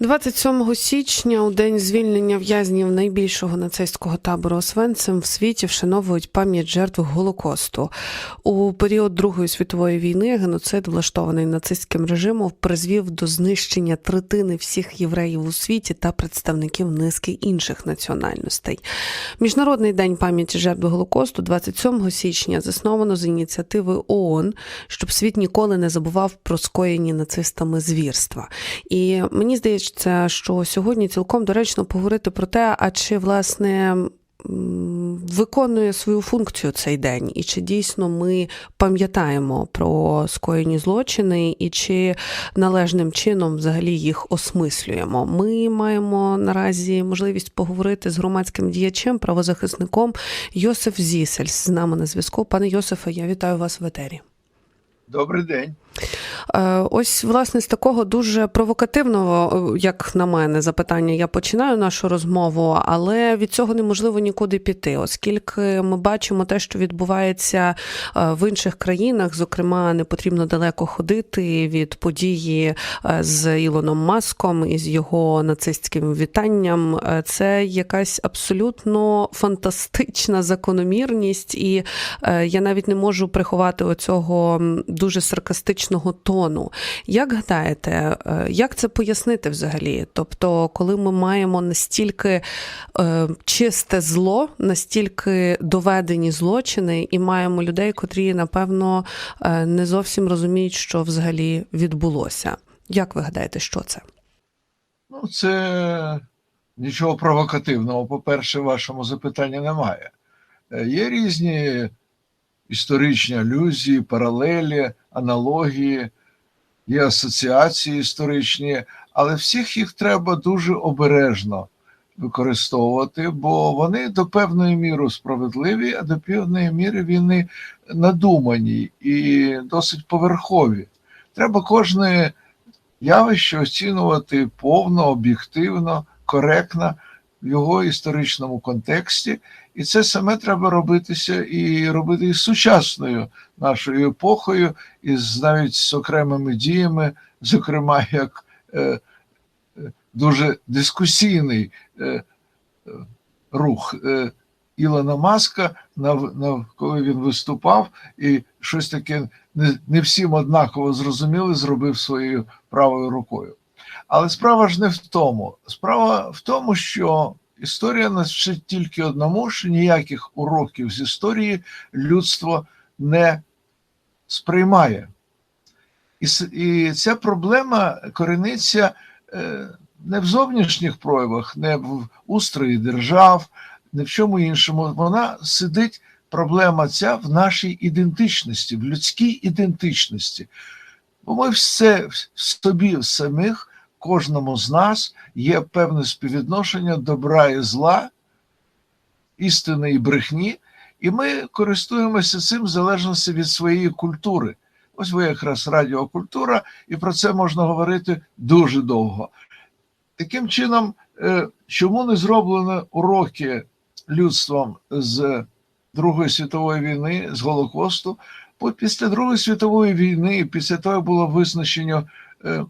27 січня, у день звільнення в'язнів найбільшого нацистського табору Освенцим в світі вшановують пам'ять жертв Голокосту. У період Другої світової війни геноцид, влаштований нацистським режимом, призвів до знищення третини всіх євреїв у світі та представників низки інших національностей. Міжнародний день пам'яті жертв Голокосту 27 січня засновано з ініціативи ООН, щоб світ ніколи не забував про скоєні нацистами звірства. І мені здається, що сьогодні цілком доречно поговорити про те, а чи власне. Виконує свою функцію цей день, і чи дійсно ми пам'ятаємо про скоєні злочини, і чи належним чином взагалі їх осмислюємо? Ми маємо наразі можливість поговорити з громадським діячем, правозахисником Йосиф Зісельс з нами на зв'язку. Пане Йосифе, я вітаю вас в етері. Добрий день. Е, Ось власне з такого дуже провокативного, е, як на мене, запитання я починаю нашу розмову, але від цього неможливо нікуди піти, оскільки ми бачимо те, що відбувається е, в інших країнах. Зокрема, не потрібно далеко ходити від події з Ілоном Маском і з його нацистським вітанням. Це якась абсолютно фантастична закономірність, і я навіть не можу приховати оцього дуже саркастичного тону. Як гадаєте, е, як це пояснити взагалі? Тобто, коли ми маємо настільки е, чисте зло, настільки доведені злочини, і маємо людей, котрі напевно е, не зовсім розуміють, що взагалі відбулося. Як ви гадаєте, що це? Ну, це нічого провокативного, по-перше, в вашому запитанні немає. Є різні історичні алюзії, паралелі, аналогії, є асоціації історичні, але всіх їх треба дуже обережно використовувати, бо вони до певної міри справедливі, а до певної міри вони надумані і досить поверхові. Треба кожне явище оцінювати повно, об'єктивно, коректно в його історичному контексті, і це саме треба робитися і робити із сучасною нашою епохою, і навіть з окремими діями, зокрема, як е, е, дуже дискусійний е, е, рух е, Ілона Маска, коли він виступав, і щось таке не, не всім однаково зрозуміли, зробив своєю правою рукою. Але справа ж не в тому. Справа в тому, що історія нас вчить тільки одному, що ніяких уроків з історії людство не сприймає. І, і ця проблема корениться е, не в зовнішніх проявах, не в устрої держав, не в чому іншому. Вона сидить, проблема ця в нашій ідентичності, в людській ідентичності. Бо ми все в собі в самих, кожному з нас є певне співвідношення добра і зла, істини і брехні, і ми користуємося цим в залежності від своєї культури. Ось ви якраз радіокультура, і про це можна говорити дуже довго. Таким чином, е, чому не зроблено уроки людством з Другої світової війни, з Голокосту? Бо після Другої світової війни, після того було визначення е,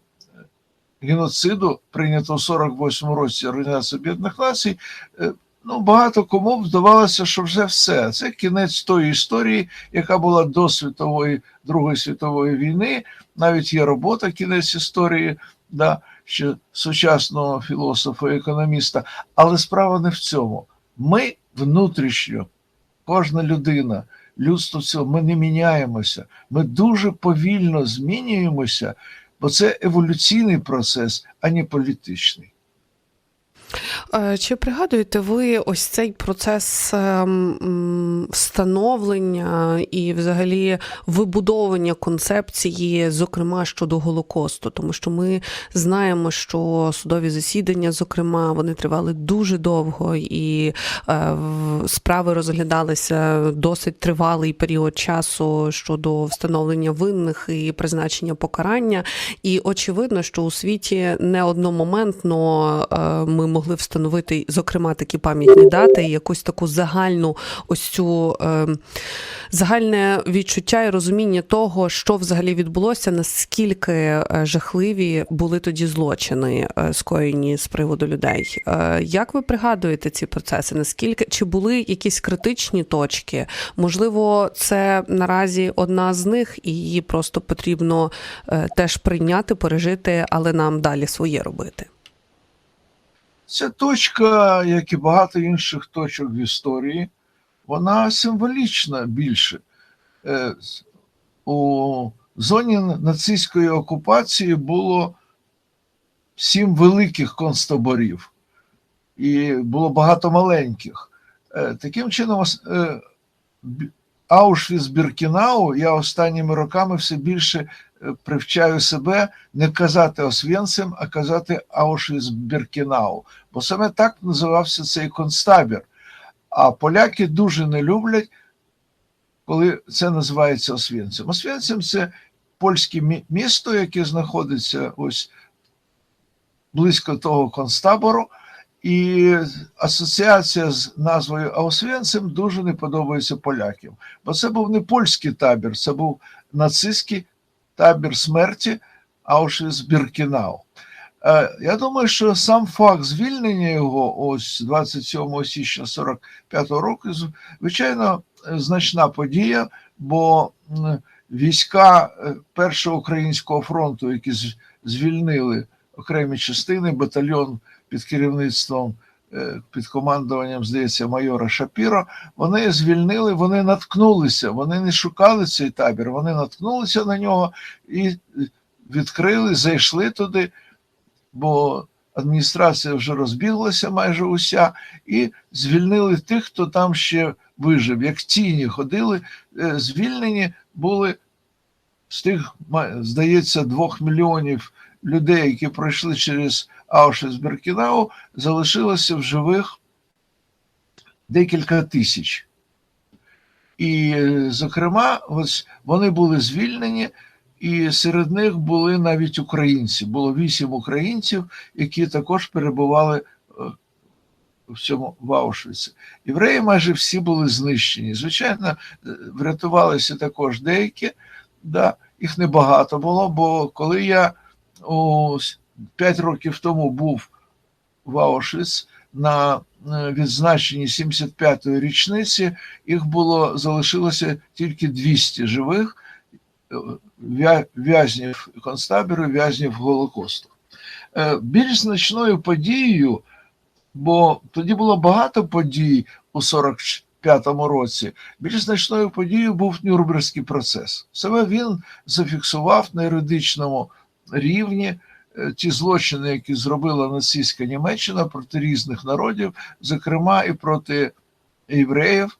геноциду, прийнято в 48 році Організації Об'єднаних Націй, е, ну багато кому здавалося, що вже все. Це кінець тої історії, яка була до світової Другої світової війни. Навіть є робота кінець історії, да, ще сучасного філософа і економіста. Але справа не в цьому. Ми внутрішньо, кожна людина, людство цього, ми не міняємося. Ми дуже повільно змінюємося, бо це еволюційний процес, а не політичний. Е, Чи пригадуєте ви ось цей процес ем, встановлення і взагалі вибудовування концепції, зокрема щодо Голокосту? Тому що ми знаємо, що судові засідання, зокрема, вони тривали дуже довго, і е, справи розглядалися досить тривалий період часу щодо встановлення винних і призначення покарання. І очевидно, що у світі не одномоментно е, ми могли встановити встановити, зокрема, такі пам'ятні дати, і якусь таку загальну ось цю е, загальне відчуття і розуміння того, що взагалі відбулося, наскільки е, жахливі були тоді злочини, е, скоєні з приводу людей. Е, Як ви пригадуєте ці процеси? Наскільки чи були якісь критичні точки? Можливо, це наразі одна з них, і її просто потрібно теж прийняти, пережити, але нам далі своє робити. Ця точка, як і багато інших точок в історії, вона символічна більше. Е, У зоні нацистської окупації було сім великих концтаборів, і було багато маленьких. Е, Таким чином, е, Аушвіц-Біркінау я останніми роками все більше е, привчаю себе не казати Освєнцим, а казати Аушвіц-Біркінау. Бо саме так називався цей концтабір. А поляки дуже не люблять, коли це називається Освєнцем. Освєнцем це польське місто, яке знаходиться ось близько того концтабору. І асоціація з назвою Аусвенцем дуже не подобається полякам. Бо це був не польський табір, це був нацистський табір смерті Аушвіц-Біркінау. Е, Я думаю, що сам факт звільнення його ось 27 січня 45 року, звичайно, значна подія, бо війська е, Першого українського фронту, які звільнили окремі частини, батальйон під керівництвом, е, під командуванням, здається, майора Шапіро, вони звільнили, вони наткнулися, вони не шукали цей табір, вони наткнулися на нього і відкрили, зайшли туди, бо адміністрація вже розбіглася майже уся, і звільнили тих, хто там ще вижив. Як тіні ходили, е, звільнені були з тих, здається, двох мільйонів людей, які пройшли через Аушвіц-Біркінау, залишилося в живих декілька тисяч. І, е, зокрема, ось вони були звільнені, і серед них були навіть українці. Було вісім українців, які також перебували е, в цьому в Аушвіці. Євреї майже всі були знищені. Звичайно, е, врятувалися також деякі, да, їх небагато було, бо коли я о, с- п'ять років тому був в Аушвіц на е, відзначенні 75-ї річниці, їх було залишилося тільки 200 живих е, в'язнів концтабору, в'язнів Голокосту. Е, Більш значною подією, бо тоді було багато подій у 45-му році. Більш значною подією був Нюрнберзький процес. Саме він зафіксував на юридичному рівні ті злочини, які зробила нацистська Німеччина проти різних народів, зокрема і проти євреїв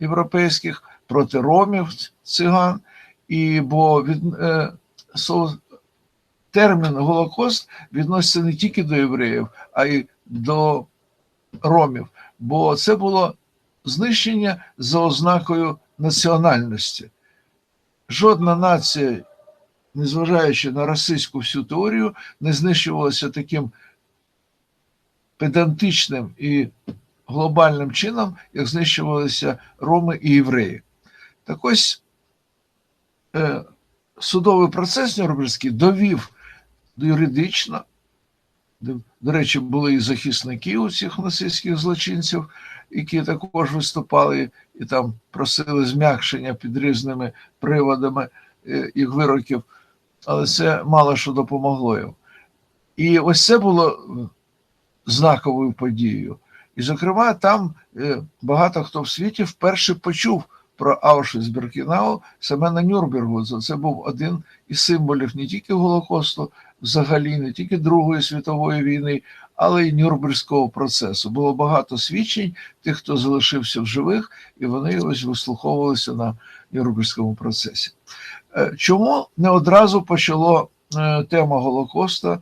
європейських, проти ромів, циган. І бо від, е, термін Голокост відноситься не тільки до євреїв, а й до ромів, бо це було знищення за ознакою національності. Жодна нація, незважаючи на расистську всю теорію, не знищувалася таким педантичним і глобальним чином, як знищувалися роми і євреї. Так ось е, судовий процес Нюрнберзький довів юридично, до, до речі, були і захисники у цих нацистських злочинців, які також виступали і там просили зм'якшення під різними приводами е, їх вироків, але це мало що допомогло їм. І ось це було знаковою подією. І, зокрема, там е, багато хто в світі вперше почув про Аушвіц-Біркінау саме на Нюрнбергу. Це- був один із символів не тільки Голокосту, взагалі, не тільки Другої світової війни, але й Нюрнберзького процесу. Було багато свідчень тих, хто залишився в живих, і вони ось вислуховувалися на Нюрнберзькому процесі. Е, Чому не одразу почало е, тема Голокоста?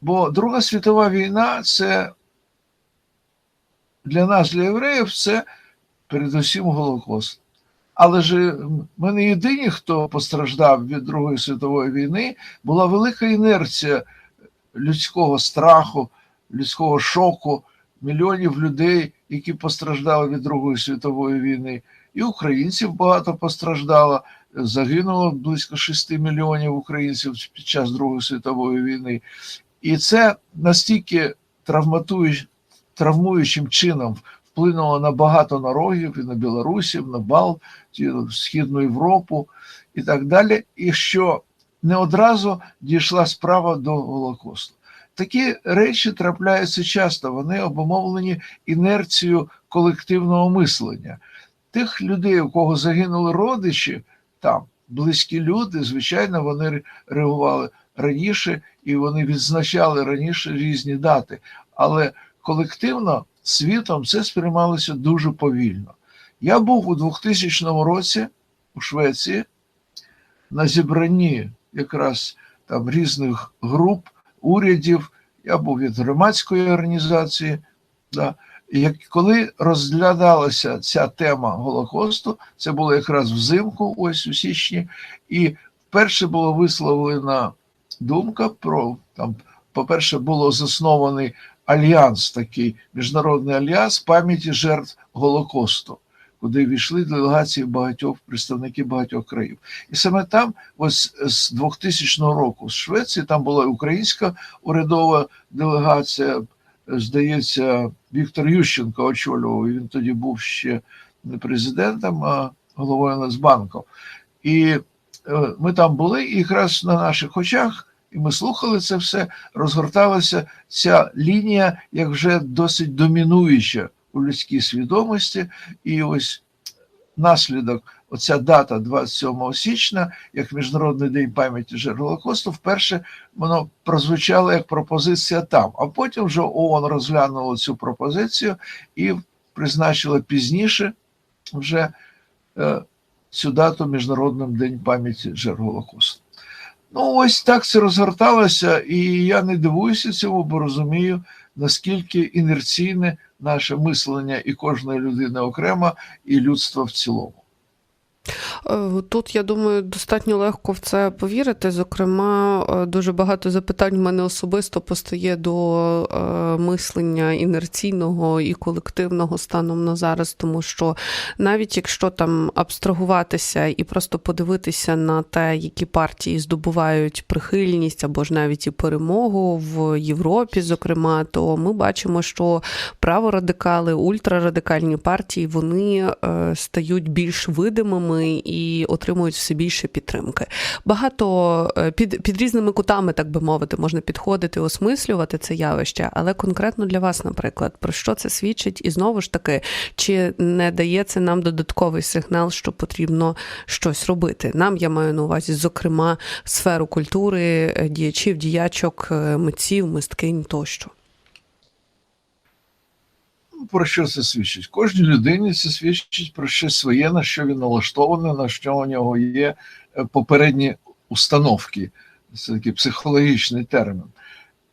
Бо Друга світова війна це для нас, для євреїв, це передусім Голокост. Але ж ми не єдині, хто постраждав від Другої світової війни, була велика інерція людського страху, людського шоку, мільйонів людей, які постраждали від Другої світової війни, і українців багато постраждало. Загинуло близько 6 мільйонів українців під час Другої світової війни. І це настільки травмуючим чином вплинуло на багато народів, і на білорусів, на Балтію, Східну Європу і так далі. І що не одразу дійшла справа до Голокосту. Такі речі трапляються часто, вони обумовлені інерцією колективного мислення. Тих людей, у кого загинули родичі, там близькі люди, звичайно, вони реагували раніше і вони відзначали раніше різні дати. Але колективно світом це сприймалося дуже повільно. Я був у 2000 році у Швеції на зібранні якраз там різних груп, урядів. Я був від громадської організації. Да. Як коли розглядалася ця тема Голокосту, це було якраз взимку, ось у січні, і вперше було висловлена думка про там, по-перше, було заснований альянс, такий міжнародний альянс пам'яті жертв Голокосту, куди війшли делегації багатьох представників багатьох країн. І саме там, ось з 2000 року, з Швеції, там була українська урядова делегація. Здається, Віктор Ющенко очолював. Він тоді був ще не президентом, а головою Нацбанку. І е, ми там були, і якраз на наших очах, і ми слухали це все, розгорталася ця лінія, як вже досить домінуюча у людській свідомості. І ось наслідок, оця дата 27 січня, як Міжнародний день пам'яті жертв Голокосту, вперше воно прозвучало як пропозиція там. А потім вже ООН розглянуло цю пропозицію і призначила пізніше вже е, цю дату Міжнародним день пам'яті жертв Голокосту. Ну, ось так це розгорталося, і я не дивуюся цьому, бо розумію, наскільки інерційне наше мислення і кожної людини окремо, і людства в цілому. Е, Тут, я думаю, достатньо легко в це повірити. Зокрема, е, дуже багато запитань в мене особисто постає до е, мислення інерційного і колективного станом на зараз, тому що навіть якщо там абстрагуватися і просто подивитися на те, які партії здобувають прихильність або ж навіть і перемогу в Європі, зокрема, то ми бачимо, що праворадикали, ультрарадикальні партії вони стають більш видимими і отримують все більше підтримки. Багато е, під, під різними кутами, так би мовити, можна підходити, осмислювати це явище, але конкретно для вас, наприклад, про що це свідчить? І знову ж таки, чи не дає це нам додатковий сигнал, що потрібно щось робити? Нам я маю на увазі, зокрема, сферу культури, е, діячів, діячок, е, митців, мисткинь тощо. Про що це свідчить? Кожній людині це свідчить про щось своє, на що він налаштований, на що у нього є е, попередні установки. Це такий психологічний термін.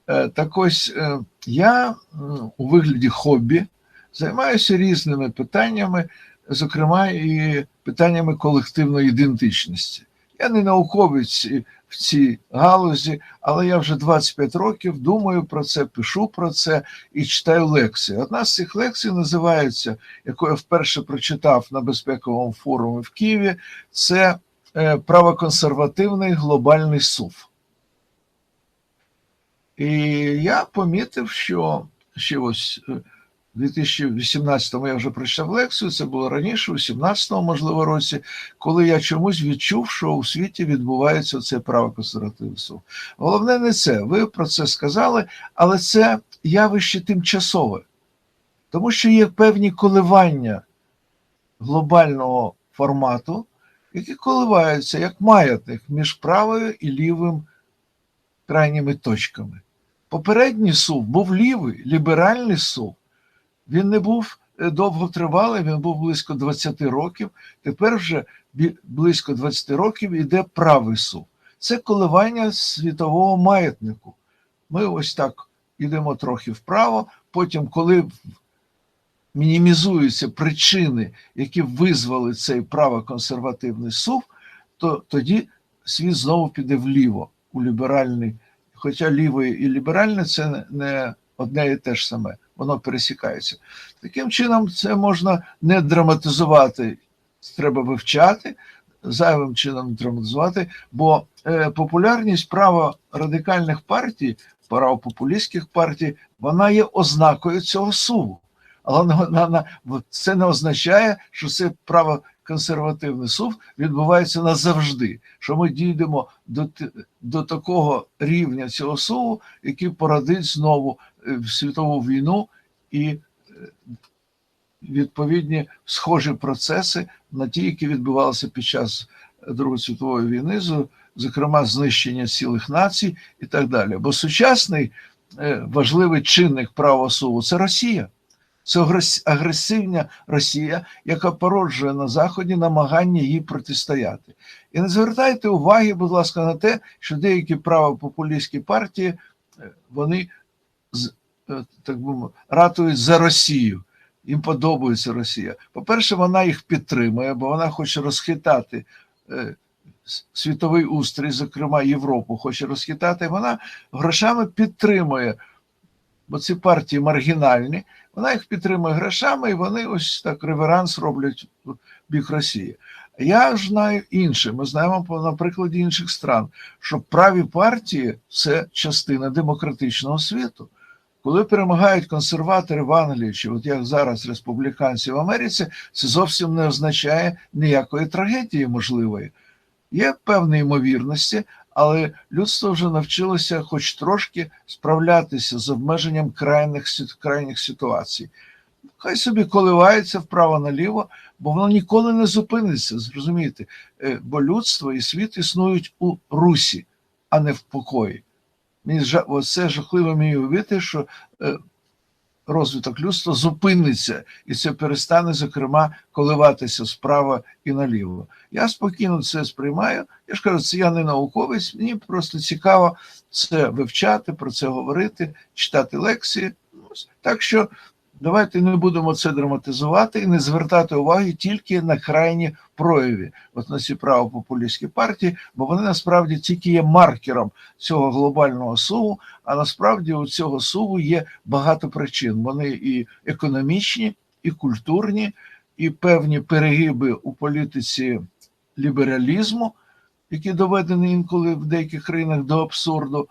Е, Так ось е, я у вигляді хобі займаюся різними питаннями, зокрема і питаннями колективної ідентичності. Я не науковець в цій галузі, але я вже 25 років думаю про це, пишу про це і читаю лекції. Одна з цих лекцій називається, яку я вперше прочитав на безпековому форумі в Києві, це е, правоконсервативний глобальний сув. І я помітив, що ще ось е, 2018-му я вже прочитав лекцію, це було раніше, у 17-му, можливо, році, коли я чомусь відчув, що у світі відбувається цей правоконсервативний сув. Головне не це. Ви про це сказали, але це явище тимчасове, тому що є певні коливання глобального формату, які коливаються як маятник між правою і лівим крайніми точками. Попередній сув був лівий, ліберальний сув. Він не був е, довготривалий, він був близько 20 років. Тепер вже близько 20 років іде правий сув. Це коливання світового маятнику. Ми ось так йдемо трохи вправо, потім, коли мінімізуються причини, які визвали цей правоконсервативний сув, то тоді світ знову піде вліво у ліберальний. Хоча лівий і ліберальне це не одне і те ж саме, воно пересікається. Таким чином, це можна не драматизувати, треба вивчати, зайвим чином драматизувати, бо е, популярність праворадикальних партій, правопопулістських партій, вона є ознакою цього суву. Але це не означає, що це правоконсервативний сув відбувається назавжди. Що ми дійдемо до, до такого рівня цього суву, який породить знову е, світову війну і е, відповідні схожі процеси на ті, які відбувалися під час Другої світової війни, зокрема знищення цілих націй і так далі. Бо сучасний е, важливий чинник правосуву це Росія. Це агрес- агресивна Росія, яка породжує на Заході намагання їй протистояти. І не звертайте уваги, будь ласка, на те, що деякі правопопулістські партії е, вони е, так би ратують за Росію. Їм подобається Росія. По-перше, вона їх підтримує, бо вона хоче розхитати е, світовий устрій, зокрема Європу, хоче розхитати. Вона грошами підтримує, бо ці партії маргінальні, вона їх підтримує грошами, і вони ось так реверанс роблять в бік Росії. Я знаю інше. Ми знаємо на прикладі інших стран, що праві партії це частина демократичного світу. Коли перемагають консерватори в Англії, чи от як зараз республіканці в Америці, це зовсім не означає ніякої трагедії можливої. Є певні ймовірності, але людство вже навчилося хоч трошки справлятися з обмеженням крайних, крайніх ситуацій. Хай собі коливається вправо-наліво, бо воно ніколи не зупиниться, зрозумієте, Е, бо людство і світ існують у русі, а не в покої. Мені оце жахливо мені уявити, що е, розвиток людства зупиниться, і це перестане, зокрема, коливатися справа і наліво. Я спокійно це сприймаю. Я ж кажу, це я не науковець, мені просто цікаво це вивчати, про це говорити, читати лекції. Так що давайте не будемо це драматизувати і не звертати уваги тільки на крайні прояви, от на ці правопопулістські партії, бо вони насправді тільки є маркером цього глобального суву, а насправді у цього суву є багато причин. Вони і економічні, і культурні, і певні перегиби у політиці лібералізму, які доведені інколи в деяких країнах до абсурду,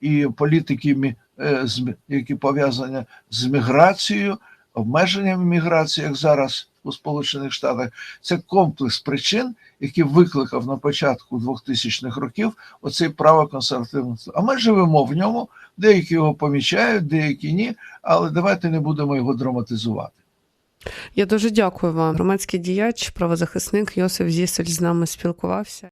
і політики, е, які пов'язані з міграцією, обмеженням міграції, як зараз у Сполучених Штатах. Це комплекс причин, які викликав на початку 2000-х років оцей правоконсервативний. А ми живемо в ньому, деякі його помічають, деякі ні, але давайте не будемо його драматизувати. Я дуже дякую вам. Громадський діяч, правозахисник Йосиф Зісель з нами спілкувався.